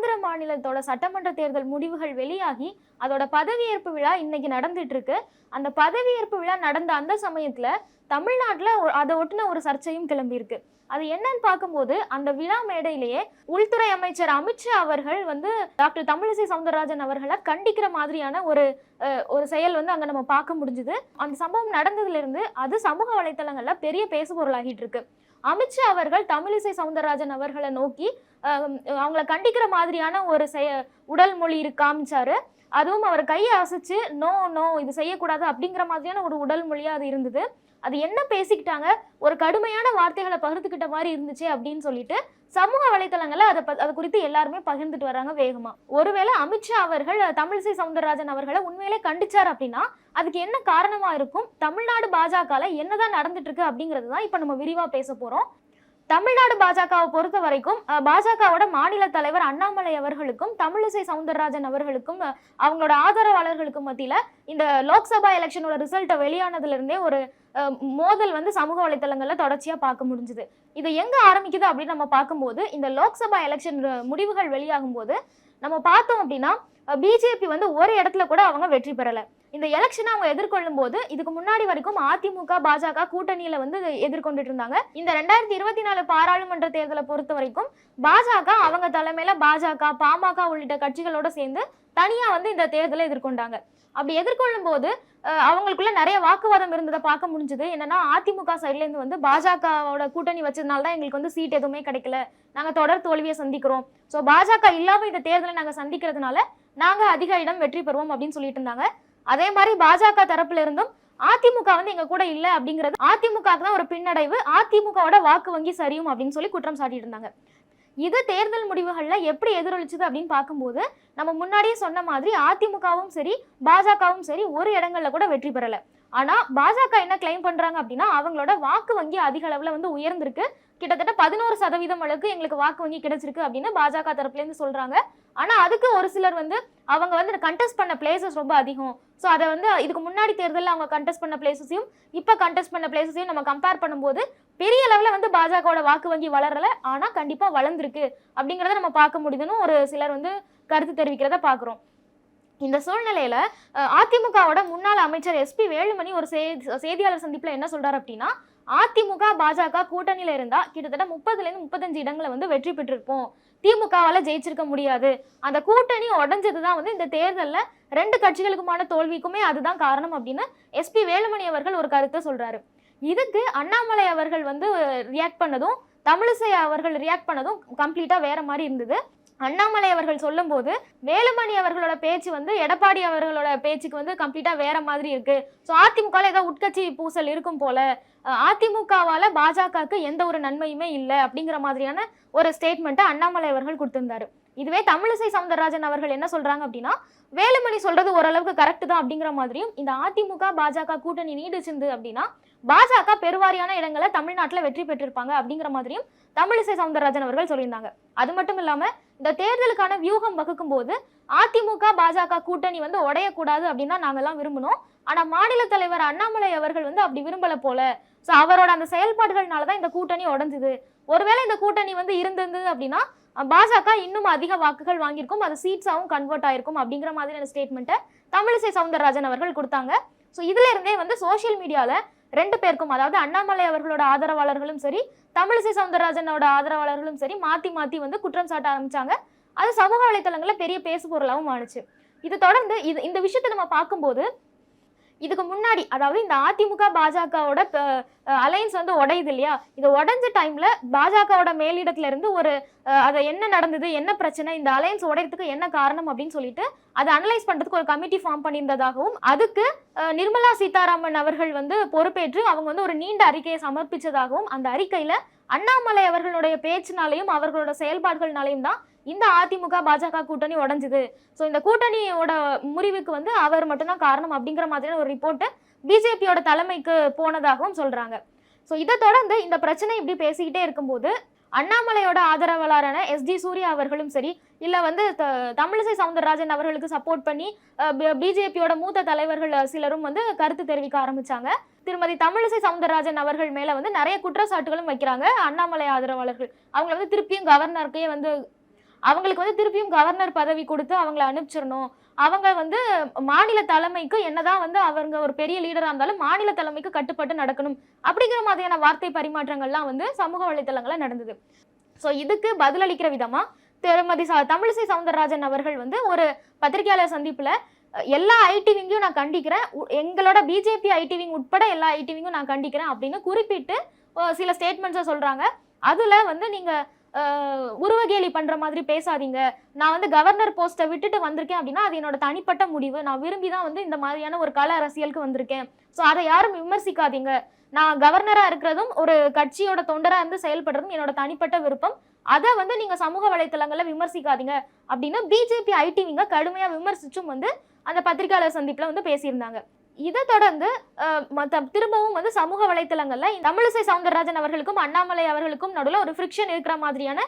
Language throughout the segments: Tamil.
ஆந்திர மாநிலத்தோட சட்டமன்ற தேர்தல் முடிவுகள் வெளியாகி அதோட பதவியேற்பு விழா இன்னைக்கு நடந்துட்டு இருக்கு அந்த பதவியேற்பு விழா நடந்த அந்த சமயத்துல தமிழ்நாட்டுல அதை ஒட்டின ஒரு சர்ச்சையும் கிளம்பியிருக்கு. அது என்னன்னு பார்க்கும்போது அந்த விழா மேடையிலேயே உள்துறை அமைச்சர் அமித்ஷா அவர்கள் வந்து டாக்டர் தமிழிசை சவுந்தரராஜன் அவர்களை கண்டிக்கிற மாதிரியான ஒரு ஒரு செயல் வந்து அங்க நம்ம பார்க்க முடிஞ்சுது. அந்த சம்பவம் நடந்ததுல இருந்து அது சமூக வலைத்தளங்கள்ல பெரிய பேசுபொருளாகிட்டு இருக்கு அமித்ஷா அவர்கள் தமிழிசை சவுந்தரராஜன் அவர்களை நோக்கி அவங்கள கண்டிக்கிற மாதிரியான ஒரு செய உடல் மொழி காமிச்சாரு. அதுவும் அவர் கையை அசைச்சு நோ நோ இது செய்யக்கூடாது அப்படிங்கிற மாதிரியான ஒரு உடல் மொழியாக அது இருந்தது. அது என்ன பேசிக்கிட்டாங்க? ஒரு கடுமையான வார்த்தைகளை பகிர்ந்துக்கிட்ட மாதிரி இருந்துச்சு அப்படின்னு சொல்லிட்டு சமூக வலைத்தளங்களில் அதை ப- அது குறித்து எல்லாருமே பகிர்ந்துட்டு வராங்க வேகமாக ஒருவேளை அமித்ஷா அவர்கள் தமிழிசை சவுந்தரராஜன் அவர்களை உண்மையிலே கண்டிச்சார் அப்படின்னா அதுக்கு என்ன காரணமாக இருக்கும்? தமிழ்நாடு பாஜகவில் என்னதான் நடந்துட்டு இருக்கு அப்படிங்கிறது தான் இப்போ நம்ம விரிவாக பேச போகிறோம் தமிழ்நாடு பாஜகவை பொறுத்த வரைக்கும் பாஜகவோட மாநில தலைவர் அண்ணாமலை அவர்களுக்கும் தமிழிசை சவுந்தரராஜன் அவர்களுக்கும் அவங்களோட ஆதரவாளர்களுக்கும் மத்தியில இந்த லோக்சபா எலெக்ஷனோட ரிசல்ட்டை வெளியானதுல இருந்தே ஒரு மோதல் வந்து சமூக வலைத்தளங்கள்ல தொடர்ச்சியா பார்க்க முடிஞ்சுது. இது எங்க ஆரம்பிக்குது அப்படின்னு நம்ம பார்க்கும்போது இந்த லோக்சபா எலெக்ஷன் முடிவுகள் வெளியாகும் போது நம்ம பார்த்தோம் அப்படின்னா பிஜேபி வந்து ஒரு இடத்துல கூட அவங்க வெற்றி பெறலை. இந்த எலெக்ஷனை அவங்க எதிர்கொள்ளும் போது இதுக்கு முன்னாடி வரைக்கும் அதிமுக பாஜக கூட்டணியில வந்து எதிர்கொண்டுட்டு இருந்தாங்க இந்த ரெண்டாயிரத்தி இருபத்தி நாலு பாராளுமன்ற தேர்தலை பொறுத்த வரைக்கும் பாஜக அவங்க தலைமையில பாஜக பாமக உள்ளிட்ட கட்சிகளோட சேர்ந்து தனியா வந்து இந்த தேர்தலை எதிர்கொண்டாங்க. அப்படி எதிர்கொள்ளும் போது அவங்களுக்குள்ள நிறைய வாக்குவாதம் இருந்ததை பார்க்க முடிஞ்சது. என்னன்னா அதிமுக சைட்ல இருந்து வந்து பாஜகவோட கூட்டணி வச்சதுனால தான் எங்களுக்கு வந்து சீட் எதுவுமே கிடைக்கல. நாங்க தொடர் தோல்வியை சந்திக்கிறோம். ஸோ பாஜக இல்லாம இந்த தேர்தலை நாங்க சந்திக்கிறதுனால நாங்க அதிக இடம் வெற்றி பெறுவோம் அப்படின்னு சொல்லிட்டு இருந்தாங்க. அதே மாதிரி பாஜக தரப்புல இருந்தும் அதிமுக வந்து எங்க கூட இல்ல அப்படிங்கிறது அதிமுகவுக்கு தான் ஒரு பின்னடைவு. அதிமுகவோட வாக்கு வங்கி சரியும் அப்படின்னு சொல்லி குற்றம் சாட்டிட்டு இருந்தாங்க. இது தேர்தல் முடிவுகள்ல எப்படி எதிரொலிச்சுது அப்படின்னு பார்க்கும்போது நம்ம முன்னாடியே சொன்ன மாதிரி அதிமுகவும் சரி பாஜகவும் சரி ஒரு இடங்கள்ல கூட வெற்றி பெறல. ஆனா பாஜக என்ன கிளைம் பண்றாங்க அப்படின்னா அவங்களோட வாக்கு வங்கி அதிக அளவுல வந்து உயர்ந்திருக்கு. கிட்டத்தட்ட பதினோரு சதவீதம் அளவுக்கு எங்களுக்கு வாக்கு வங்கி கிடைச்சிருக்கு அப்படின்னு பாஜக தரப்புல இருந்து சொல்றாங்க. ஆனா அதுக்கு ஒரு சிலர் வந்து அவங்க வந்து கண்டெஸ்ட் பண்ண பிளேசஸ் ரொம்ப அதிகம். ஸோ அதை வந்து இதுக்கு முன்னாடி தேர்தலில் அவங்க கண்டெஸ்ட் பண்ண பிளேசஸையும் இப்போ கண்டெஸ்ட் பண்ண பிளேசஸையும் நம்ம கம்பேர் பண்ணும்போது பெரிய லெவலில் வந்து பாஜகவோட வாக்கு வங்கி வளரலை. ஆனால் கண்டிப்பாக வளர்ந்துருக்கு. அப்படிங்கிறத நம்ம பார்க்க முடியுதுன்னு ஒரு சிலர் வந்து கருத்து தெரிவிக்கிறத பார்க்குறோம் இந்த சூழ்நிலையில அதிமுகவோட முன்னாள் அமைச்சர் எஸ்பி வேலுமணி ஒரு செய்தி செய்தியாளர் சந்திப்புல என்ன சொல்றாரு அப்படின்னா அதிமுக பாஜக கூட்டணியில இருந்தா கிட்டத்தட்ட முப்பதுல இருந்து முப்பத்தஞ்சு இடங்களை வந்து வெற்றி பெற்றிருப்போம். திமுகவால ஜெயிச்சிருக்க முடியாது. அந்த கூட்டணி உடஞ்சது தான் வந்து இந்த தேர்தலில் ரெண்டு கட்சிகளுக்குமான தோல்விக்குமே அதுதான் காரணம் அப்படின்னு எஸ்பி வேலுமணி அவர்கள் ஒரு கருத்தை சொல்றாரு. இதுக்கு அண்ணாமலை அவர்கள் வந்து ரியாக்ட் பண்ணதும் தமிழிசை அவர்கள் ரியாக்ட் பண்ணதும் கம்ப்ளீட்டா வேற மாதிரி இருந்தது. அண்ணாமலை அவர்கள் சொல்லும்போது வேலுமணி அவர்களோட பேச்சு வந்து எடப்பாடி அவர்களோட பேச்சுக்கு வந்து கம்ப்ளீட்டாக வேற மாதிரி இருக்கு. ஸோ அதிமுகவில் ஏதோ உட்கட்சி பூசல் இருக்கும் போல அதிமுகவால் பாஜகவுக்கு எந்த ஒரு நன்மையுமே இல்லை அப்படிங்கிற மாதிரியான ஒரு ஸ்டேட்மெண்ட்டை அண்ணாமலை அவர்கள் கொடுத்திருந்தாரு. இதுவே தமிழிசை சவுந்தரராஜன் அவர்கள் என்ன சொல்றாங்க அப்படின்னா வேலுமணி சொல்றது ஓரளவுக்கு கரெக்ட் தான் அப்படிங்கிற மாதிரியும் இந்த அதிமுக பாஜக கூட்டணி நீடிச்சிருந்து அப்படின்னா பாஜக பெருவாரியான இடங்களை தமிழ்நாட்டில் வெற்றி பெற்றிருப்பாங்க அப்படிங்கிற மாதிரியும் தமிழிசை சவுந்தரராஜன் அவர்கள் சொல்லியிருந்தாங்க. அது மட்டும் இல்லாமல் இந்த தேர்தலுக்கான வியூகம் வகுக்கும் போது அதிமுக பாஜக கூட்டணி வந்து உடையக்கூடாது அப்படின்னு தான் நாங்கெல்லாம் விரும்பினோம். ஆனால் மாநில தலைவர் அண்ணாமலை அவர்கள் வந்து அப்படி விரும்பல போல. ஸோ அவரோட அந்த செயல்பாடுகள்னால தான் இந்த கூட்டணி உடைஞ்சுது. ஒருவேளை இந்த கூட்டணி வந்து இருந்திருந்தது அப்படின்னா பாஜக இன்னும் அதிக வாக்குகள் வாங்கியிருக்கும் அது சீட்ஸாகவும் கன்வெர்ட் ஆயிருக்கும் அப்படிங்கிற மாதிரியான ஸ்டேட்மெண்ட்டை தமிழிசை சவுந்தரராஜன் அவர்கள் கொடுத்தாங்க. ஸோ இதுல இருந்தே வந்து சோஷியல் மீடியாவில் ரெண்டு பேருக்கும் அதாவது அண்ணாமலை அவர்களோட ஆதரவாளர்களும் சரி தமிழிசை சவுந்தரராஜனோட ஆதரவாளர்களும் சரி மாத்தி மாத்தி வந்து குற்றம் சாட்ட ஆரம்பிச்சாங்க. அது சமூக வலைத்தளங்களில் பெரிய பேசு பொருளாகவும் ஆணுச்சு. இது தொடர்ந்து இது இந்த விஷயத்தை நம்ம பார்க்கும்போது இதுக்கு முன்னாடி அதாவது இந்த அதிமுக பாஜகவோட அலைன்ஸ் வந்து உடையுது இல்லையா? இது உடஞ்ச டைம்ல பாஜகவோட மேலிடத்துல இருந்து ஒரு அதை என்ன நடந்தது என்ன பிரச்சனை இந்த அலைன்ஸ் உடையறதுக்கு என்ன காரணம் அப்படின்னு சொல்லிட்டு அதை அனலைஸ் பண்றதுக்கு ஒரு கமிட்டி ஃபார்ம் பண்ணியிருந்ததாகவும் அதுக்கு நிர்மலா சீதாராமன் அவர்கள் வந்து பொறுப்பேற்று அவங்க வந்து ஒரு நீண்ட அறிக்கையை சமர்ப்பிச்சதாகவும் அந்த அறிக்கையில அண்ணாமலை அவர்களுடைய பேச்சினாலையும் அவர்களோட செயல்பாடுகள்னாலையும் தான் இந்த அதிமுக பாஜக கூட்டணி உடஞ்சுது. ஸோ இந்த கூட்டணியோட முறிவுக்கு வந்து அவர் மட்டும்தான் காரணம் அப்படிங்கிற மாதிரியான ஒரு ரிப்போர்ட்டு பிஜேபியோட தலைமைக்கு போனதாகவும் சொல்றாங்க. ஸோ இதை தொடர்ந்து இந்த பிரச்சனை இப்படி பேசிக்கிட்டே இருக்கும்போது அண்ணாமலையோட ஆதரவாளரான எஸ்டி சூர்யா அவர்களும் சரி இல்லை வந்து த- தமிழிசை சவுந்தரராஜன் அவர்களுக்கு சப்போர்ட் பண்ணி பிஜேபியோட மூத்த தலைவர்கள் சிலரும் வந்து கருத்து தெரிவிக்க ஆரம்பிச்சாங்க. திருமதி தமிழிசை சவுந்தரராஜன் அவர்கள் மேலே வந்து நிறைய குற்றச்சாட்டுகளும் வைக்கிறாங்க அண்ணாமலை ஆதரவாளர்கள். அவங்க வந்து திருப்பியும் கவர்னருக்கே வந்து அவங்களுக்கு வந்து திருப்பியும் கவர்னர் பதவி கொடுத்து அவங்கள அனுப்பிச்சிடணும். அவங்க வந்து மாநில தலைமைக்கு என்னதான் வந்து அவங்க ஒரு பெரிய லீடராக இருந்தாலும் மாநில தலைமைக்கு கட்டுப்பட்டு நடக்கணும். அப்படிங்கிற மாதிரியான வார்த்தை பரிமாற்றங்கள்லாம் வந்து சமூக வலைத்தளங்களில் நடந்தது. ஸோ இதுக்கு பதிலளிக்கிற விதமாக திருமதி ச- தமிழிசை சவுந்தரராஜன் அவர்கள் வந்து ஒரு பத்திரிகையாளர் சந்திப்பில் எல்லா எல்லா ஐடிவிங்கையும் நான் கண்டிக்கிறேன். உ- எங்களோட பிஜேபி ஐடிவிங் உட்பட எல்லா ஐடிவிங்கும் நான் கண்டிக்கிறேன் அப்படின்னு குறிப்பிட்டு சில ஸ்டேட்மெண்ட்ஸை சொல்கிறாங்க அதில் வந்து நீங்கள் உருவகேலி பண்ற மாதிரி பேசாதீங்க. நான் வந்து கவர்னர் போஸ்ட்டை விட்டுட்டு வந்திருக்கேன் அப்படின்னா அது என்னோட தனிப்பட்ட முடிவு. நான் விரும்பி தான் வந்து இந்த மாதிரியான ஒரு கல அரசியலுக்கு வந்திருக்கேன். ஸோ அதை யாரும் விமர்சிக்காதீங்க. நான் கவர்னரா இருக்கிறதும் ஒரு கட்சியோட தொண்டரா இருந்து செயல்படுறதும் என்னோட தனிப்பட்ட விருப்பம். அதை வந்து நீங்க சமூக வலைத்தளங்கள்ல விமர்சிக்காதீங்க அப்படின்னு பிஜேபி ஐடிவிங்க கடுமையா விமர்சிச்சும் வந்து அந்த பத்திரிகையாளர் சந்திப்புல வந்து பேசியிருந்தாங்க. இதை தொடர்ந்து திரும்பவும் வந்து சமூக வலைத்தளங்களில் தமிழிசை சவுந்தரராஜன் அவர்களுக்கும் அண்ணாமலை அவர்களுக்கும் நடுவில் ஒரு ஃப்ரிக்ஷன் இருக்கிற மாதிரியான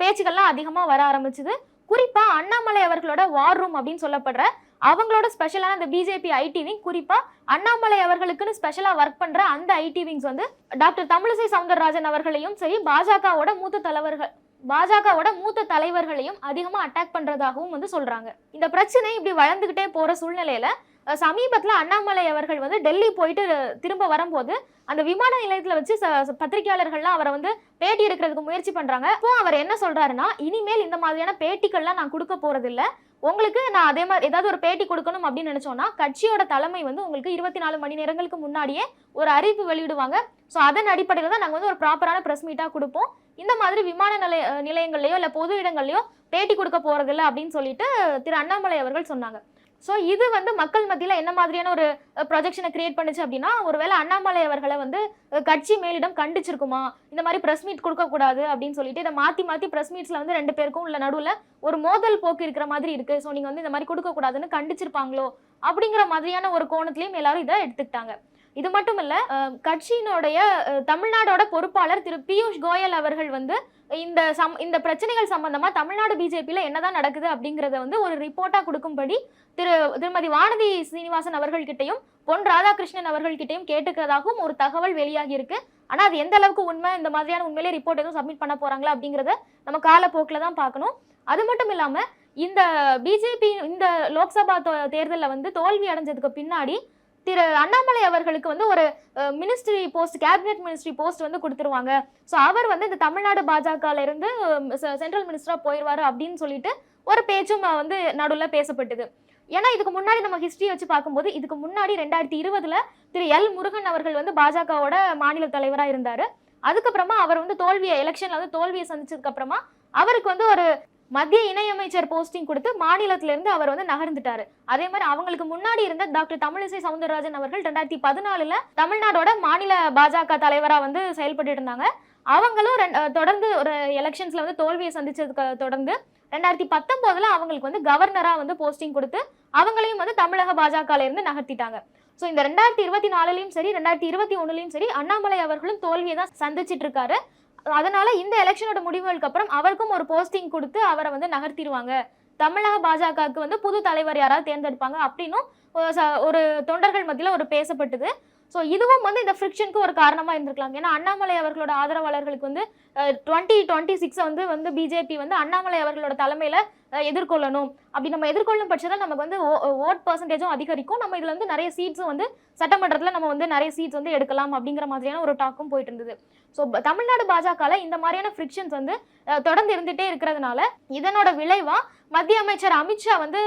பேச்சுகள்லாம் பேச்சுக்கள்லாம் வர ஆரம்பிச்சுது. குறிப்பாக அண்ணாமலை அவர்களோட வார் ரூம் அப்படின்னு சொல்லப்படுற அவங்களோட ஸ்பெஷலான அந்த பிஜேபி ஐடிவிங் குறிப்பாக அண்ணாமலை அவர்களுக்குன்னு ஸ்பெஷலாக ஒர்க் பண்ணுற அந்த ஐடி விங்ஸ் வந்து டாக்டர் தமிழிசை சவுந்தரராஜன் அவர்களையும் சரி பாஜகவோட மூத்த தலைவர்கள் பாஜகவோட மூத்த தலைவர்களையும் அதிகமாக அட்டாக் பண்ணுறதாகவும் வந்து சொல்கிறாங்க இந்த பிரச்சனை இப்படி வளர்ந்துக்கிட்டே போகிற சூழ்நிலையில் சமீபத்தில் அண்ணாமலை அவர்கள் வந்து டெல்லி போயிட்டு திரும்ப வரும்போது அந்த விமான நிலையத்தில் வச்சு ச- பத்திரிகையாளர்கள்லாம் அவரை வந்து பேட்டி எடுக்கிறதுக்கு முயற்சி பண்ணுறாங்க இப்போ அவர் என்ன சொல்கிறாருன்னா இனிமேல் இந்த மாதிரியான பேட்டிகள்லாம் நான் கொடுக்க போகிறதில்ல உங்களுக்கு நான் அதே மாதிரி ஏதாவது ஒரு பேட்டி கொடுக்கணும் அப்படின்னு நினச்சோன்னா கட்சியோட தலைமை வந்து உங்களுக்கு இருபத்தி நாலு மணி நேரங்களுக்கு முன்னாடியே ஒரு அறிவிப்பு வெளியிடுவாங்க. ஸோ அதன் அடிப்படையில் தான் நாங்கள் வந்து ஒரு ப்ராப்பரான ப்ரெஸ் மீட்டாக கொடுப்போம். இந்த மாதிரி விமான நிலைய நிலையங்கள்லையோ இல்லை பொது இடங்கள்லையோ பேட்டி கொடுக்க போகிறதில்ல அப்படின்னு சொல்லிட்டு திரு அண்ணாமலை அவர்கள் சொன்னாங்க. ஸோ இது வந்து மக்கள் மத்தியில் என்ன மாதிரியான ஒரு ப்ரொஜெக்ஷனை கிரியேட் பண்ணுச்சு அப்படின்னா ஒருவேளை அண்ணாமலை அவர்களை வந்து கட்சி மேலிடம் கண்டிச்சிருக்குமா? இந்த மாதிரி ப்ரெஸ் மீட் கொடுக்கக்கூடாது அப்படின்னு சொல்லிட்டு இதை மாற்றி மாற்றி ப்ரெஸ் மீட்ஸில் வந்து ரெண்டு பேருக்கும் உள்ள நடுவில் ஒரு மோதல் போக்கு இருக்கிற மாதிரி இருக்குது ஸோ நீங்கள் வந்து இந்த மாதிரி கொடுக்கக்கூடாதுன்னு கண்டிச்சிருப்பாங்களோ? அப்படிங்கிற மாதிரியான ஒரு கோணத்துலையும் எல்லாரும் இதை எடுத்துக்கிட்டாங்க. இது மட்டும் இல்ல கட்சியினுடைய தமிழ்நாடோட பொறுப்பாளர் திரு பியூஷ் கோயல் அவர்கள் வந்து இந்த சம் இந்த பிரச்சனைகள் சம்பந்தமா தமிழ்நாடு பிஜேபியில என்னதான் நடக்குது அப்படிங்கறத வந்து ஒரு ரிப்போர்ட்டா கொடுக்கும்படி திரு திருமதி வானதி சீனிவாசன் அவர்கள்கிட்டயும் பொன் ராதாகிருஷ்ணன் அவர்கள்கிட்டயும் கேட்டுக்கிறதாகவும் ஒரு தகவல் வெளியாகி இருக்கு. ஆனா அது எந்த அளவுக்கு உண்மை இந்த மாதிரியான உண்மையிலே ரிப்போர்ட் எதுவும் சப்மிட் பண்ண போறாங்களா அப்படிங்கறத நம்ம காலப்போக்கில் தான் பார்க்கணும். அது மட்டும் இல்லாம இந்த பிஜேபி இந்த லோக்சபா தேர்தலில் வந்து தோல்வி அடைஞ்சதுக்கு பின்னாடி திரு அண்ணாமலை அவர்களுக்கு வந்து ஒரு ministry post cabinet ministry post வந்து கொடுத்துருவாங்க. ஸோ அவர் வந்து இந்த தமிழ்நாடு பாஜகல இருந்து சென்ட்ரல் மினிஸ்டரா போயிடுவாரு அப்படின்னு சொல்லிட்டு ஒரு பேச்சும் வந்து நடுவில் பேசப்பட்டது. ஏன்னா இதுக்கு முன்னாடி நம்ம ஹிஸ்டரி வச்சு பார்க்கும்போது இதுக்கு முன்னாடி ரெண்டாயிரத்தி இருபதுல திரு எல் முருகன் அவர்கள் வந்து பாஜகவோட மாநில தலைவராக இருந்தார். அதுக்கப்புறமா அவர் வந்து தோல்வியை எலெக்ஷன்ல வந்து தோல்வியை சந்திச்சதுக்கு அப்புறமா அவருக்கு வந்து ஒரு மத்திய இணையமைச்சர் போஸ்டிங் கொடுத்து மாநிலத்திலிருந்து அவர் வந்து நகர்ந்துட்டாரு. அதே மாதிரி அவங்களுக்கு முன்னாடி இருந்த டாக்டர் தமிழிசை சவுந்தரராஜன் அவர்கள் ரெண்டாயிரத்தி பதினாலுல தமிழ்நாடோட மாநில பாஜக தலைவரா வந்து செயல்பட்டு இருந்தாங்க. அவங்களும் ரெண்- தொடர்ந்து ஒரு எலெக்ஷன்ஸ்ல வந்து தோல்வியை சந்திச்சதுக்கு தொடர்ந்து ரெண்டாயிரத்தி பத்தொன்பதுல அவங்களுக்கு வந்து கவர்னரா வந்து போஸ்டிங் கொடுத்து அவங்களையும் வந்து தமிழக பாஜகல இருந்து நகர்த்திட்டாங்க. ஸோ இந்த ரெண்டாயிரத்தி இருபத்தி நாலுலயும் சரி ரெண்டாயிரத்தி இருபத்தி ஒண்ணுலயும் சரி அண்ணாமலை அவர்களும் தோல்வியை தான் சந்திச்சிட்டு இருக்காரு. அதனால இந்த எலெக்ஷனோட முடிவுகளுக்கு அப்புறம் அவருக்கும் ஒரு போஸ்டிங் கொடுத்து அவரை வந்து நகர்த்திடுவாங்க. தமிழக பாஜகவுக்கு வந்து புது தலைவர் யாராவது தேர்ந்தெடுப்பாங்க அப்படின்னும் ஒரு ஒரு தொண்டர்கள் மத்தியில் ஒரு பேசப்பட்டது. ஸோ இதுவும் வந்து இந்த ஃப்ரிக்ஷனுக்கு ஒரு காரணமாக இருந்திருக்கலாம். ஏன்னா அண்ணாமலை அவர்களோட ஆதரவாளர்களுக்கு வந்து டுவெண்ட்டி டுவெண்ட்டி சிக்ஸ் வந்து வந்து பிஜேபி வந்து அண்ணாமலை அவர்களோட தலைமையில் எதிர்கொள்ளணும். அப்படி நம்ம எதிர்கொள்ளும் பட்சத்தில் நமக்கு வந்து ஓட் பர்சன்டேஜும் அதிகரிக்கும். நம்ம இதில் வந்து நிறைய சீட்ஸும் வந்து சட்டமன்றத்தில் நம்ம வந்து நிறைய சீட்ஸ் வந்து எடுக்கலாம் அப்படிங்கிற மாதிரியான ஒரு டாக்கும் போயிட்டு இருந்தது. ஸோ தமிழ்நாடு பாஜகவில் இந்த மாதிரியான ஃப்ரிக்ஷன்ஸ் வந்து தொடர்ந்து இருந்துகிட்டே இருக்கிறதுனால இதனோட விளைவாக மத்திய அமைச்சர் அமித்ஷா வந்து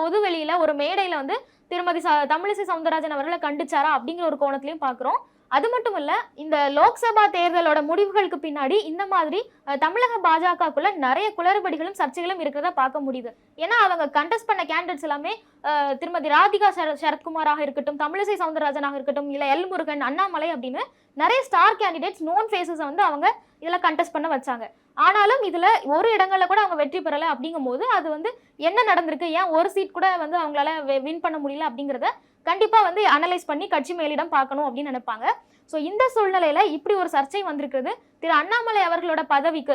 பொது வெளியில் ஒரு மேடையில் வந்து திருமதி தமிழிசை சவுந்தரராஜன் அவர்களை கண்டிச்சாரா அப்படிங்கிற ஒரு கோணத்திலையும் பார்க்குறோம் அது மட்டும் இல்லை இந்த லோக்சபா தேர்தலோட முடிவுகளுக்கு பின்னாடி இந்த மாதிரி தமிழக பாஜகக்குள்ள நிறைய குளறுபடிகளும் சர்ச்சைகளும் இருக்கிறத பார்க்க முடியுது. ஏன்னா அவங்க கண்டெஸ்ட் பண்ண கேண்டிடேட்ஸ் எல்லாமே திருமதி ராதிகா சர சரத்குமாராக இருக்கட்டும் தமிழிசை சவுந்தரராஜனாக இருக்கட்டும் இல்லை எல் முருகன் அண்ணாமலை அப்படின்னு நிறைய ஸ்டார் கேண்டிடேட்ஸ் நோன் ஃபேஸஸை வந்து அவங்க இதில் கண்டெஸ்ட் பண்ண வச்சாங்க. ஆனாலும் இதில் ஒரு இடங்களில் கூட அவங்க வெற்றி பெறல அப்படிங்கும்போது அது வந்து என்ன நடந்திருக்கு? ஏன் ஒரு சீட் கூட வந்து அவங்களால வின் பண்ண முடியல அப்படிங்கிறத கண்டிப்பாக வந்து அனலைஸ் பண்ணி கட்சி மேலிடம் பார்க்கணும் அப்படின்னு நினைப்பாங்க. ஸோ இந்த சூழ்நிலையில இப்படி ஒரு சர்ச்சை வந்திருக்கிறது திரு அண்ணாமலை அவர்களோட பதவிக்கு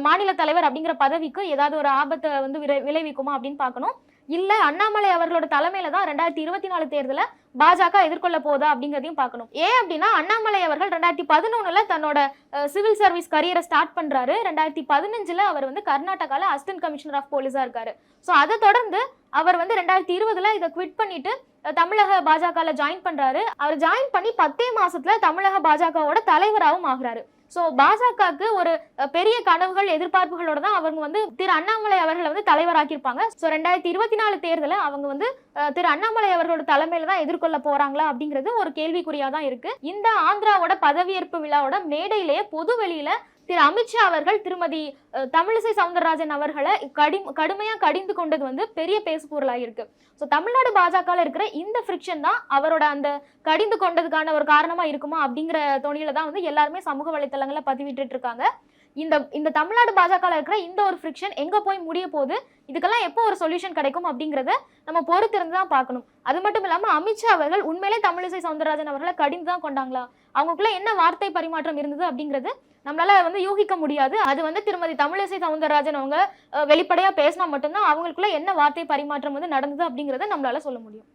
மாநில தலைவர் அப்படிங்கிற பதவிக்கு ஏதாவது ஒரு ஆபத்தை வந்து விரை- விளைவிக்குமா அப்படின்னு பார்க்கணும். இல்லை அண்ணாமலை அவர்களோட தலைமையில தான் ரெண்டாயிரத்தி இருபத்தி நாலு தேர்தலில் பாஜக எதிர்கொள்ள போதா அப்படிங்கிறதையும் பார்க்கணும். ஏன் அப்படின்னா அண்ணாமலை அவர்கள் ரெண்டாயிரத்தி பதினொன்னுல தன்னோட சிவில் சர்வீஸ் கரியரை ஸ்டார்ட் பண்றாரு. ரெண்டாயிரத்தி பதினஞ்சுல அவர் வந்து கர்நாடகாவில் அசிஸ்டன்ட் கமிஷனர் ஆஃப் போலீஸா இருக்காரு. ஸோ அதை தொடர்ந்து அவர் வந்து ரெண்டாயிரத்தி இருபதுல இதை குவிட் பண்ணிட்டு தமிழக பாஜகவில் ஜாயின் பண்ணுறாரு அவர் ஜாயின் பண்ணி பத்தே மாதத்தில் தமிழக பாஜகவோட தலைவராகவும் ஆகிறாரு. ஸோ பாஜகவுக்கு ஒரு பெரிய கனவுகள் எதிர்பார்ப்புகளோட தான் அவங்க வந்து திரு அண்ணாமலை அவர்களை வந்து தலைவராக்கியிருப்பாங்க. ஸோ ரெண்டாயிரத்தி இருபத்தி நாலு தேர்தலை அவங்க வந்து திரு அண்ணாமலை அவர்களோட தலைமையில தான் எதிர்கொள்ள போறாங்களா அப்படிங்கிறது ஒரு கேள்விக்குறியா தான் இருக்கு. இந்த ஆந்திராவோட பதவியேற்பு விழாவோட மேடையிலேயே பொது வெளியில திரு அமித்ஷா அவர்கள் திருமதி தமிழிசை சவுந்தரராஜன் அவர்களை கடி கடுமையாக கடிந்து கொண்டது வந்து பெரிய பேசுபொருளாக இருக்கு. ஸோ தமிழ்நாடு பாஜகவில் இருக்கிற இந்த ஃப்ரிக்ஷன் தான் அவரோட அந்த கடிந்து கொண்டதுக்கான ஒரு காரணமாக இருக்குமா அப்படிங்கிற தொனியில தான் வந்து எல்லாருமே சமூக வலைத்தளங்களில் பதிவிட்டுட்டு இருக்காங்க. இந்த இந்த தமிழ்நாடு பாஜகவில் இருக்கிற இந்த ஒரு ஃப்ரிக்ஷன் எங்கே போய் முடிய போகுது? இதுக்கெல்லாம் எப்போ ஒரு சொல்யூஷன் கிடைக்கும் அப்படிங்கிறத நம்ம பொறுத்திருந்து தான் பார்க்கணும். அது மட்டும் இல்லாமல் அமித்ஷா அவர்கள் உண்மையிலே தமிழிசை சவுந்தரராஜன் அவர்களை கடிந்து தான் கொண்டாங்களா? அவங்களுக்குள்ள என்ன வார்த்தை பரிமாற்றம் இருந்தது அப்படிங்கிறது நம்மளால வந்து யூகிக்க முடியாது. அது வந்து திருமதி தமிழிசை சவுந்தரராஜன் அவங்க வெளிப்படையாக பேசினா மட்டும்தான் அவங்களுக்குள்ள என்ன வார்த்தை பரிமாற்றம் வந்து நடந்தது அப்படிங்கிறத நம்மளால சொல்ல முடியும்.